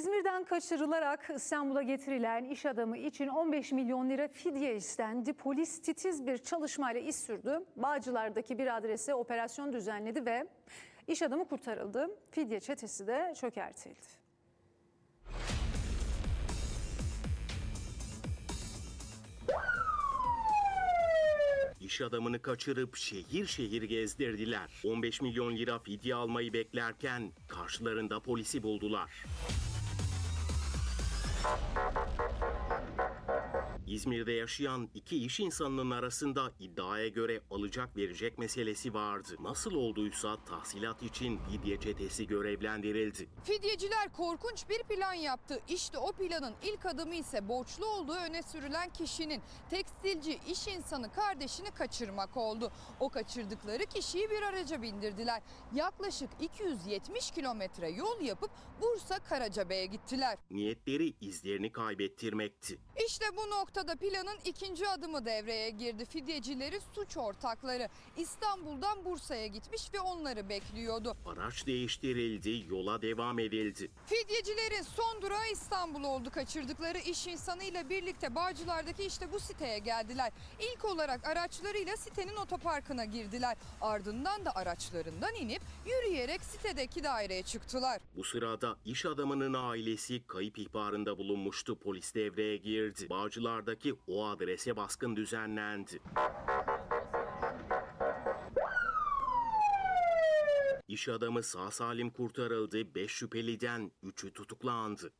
İzmir'den kaçırılarak İstanbul'a getirilen iş adamı için 15 milyon lira fidye istendi. Polis titiz bir çalışmayla iş sürdü. Bağcılar'daki bir adrese operasyon düzenledi ve iş adamı kurtarıldı. Fidye çetesi de çökertildi. İş adamını kaçırıp şehir şehir gezdirdiler. 15 milyon lira fidye almayı beklerken karşılarında polisi buldular. Thank you. İzmir'de yaşayan iki iş insanının arasında iddiaya göre alacak verecek meselesi vardı. Nasıl olduysa tahsilat için fidye çetesi görevlendirildi. Fidyeciler korkunç bir plan yaptı. İşte o planın ilk adımı ise borçlu olduğu öne sürülen kişinin tekstilci iş insanı kardeşini kaçırmak oldu. O kaçırdıkları kişiyi bir araca bindirdiler. Yaklaşık 270 kilometre yol yapıp Bursa Karacabey'e gittiler. Niyetleri izlerini kaybettirmekti. İşte bu noktada planın ikinci adımı devreye girdi. Fidyecileri suç ortakları İstanbul'dan Bursa'ya gitmiş ve onları bekliyordu. Araç değiştirildi, yola devam edildi. Fidyecilerin son durağı İstanbul oldu. Kaçırdıkları iş insanıyla birlikte Bağcılar'daki işte bu siteye geldiler. İlk olarak araçlarıyla sitenin otoparkına girdiler. Ardından da araçlarından inip yürüyerek sitedeki daireye çıktılar. Bu sırada iş adamının ailesi kayıp ihbarında bulunmuştu. Polis devreye girdi. Bağcılar'daki o adrese baskın düzenlendi. İş adamı sağ salim kurtarıldı. 5 şüpheliden 3'ü tutuklandı.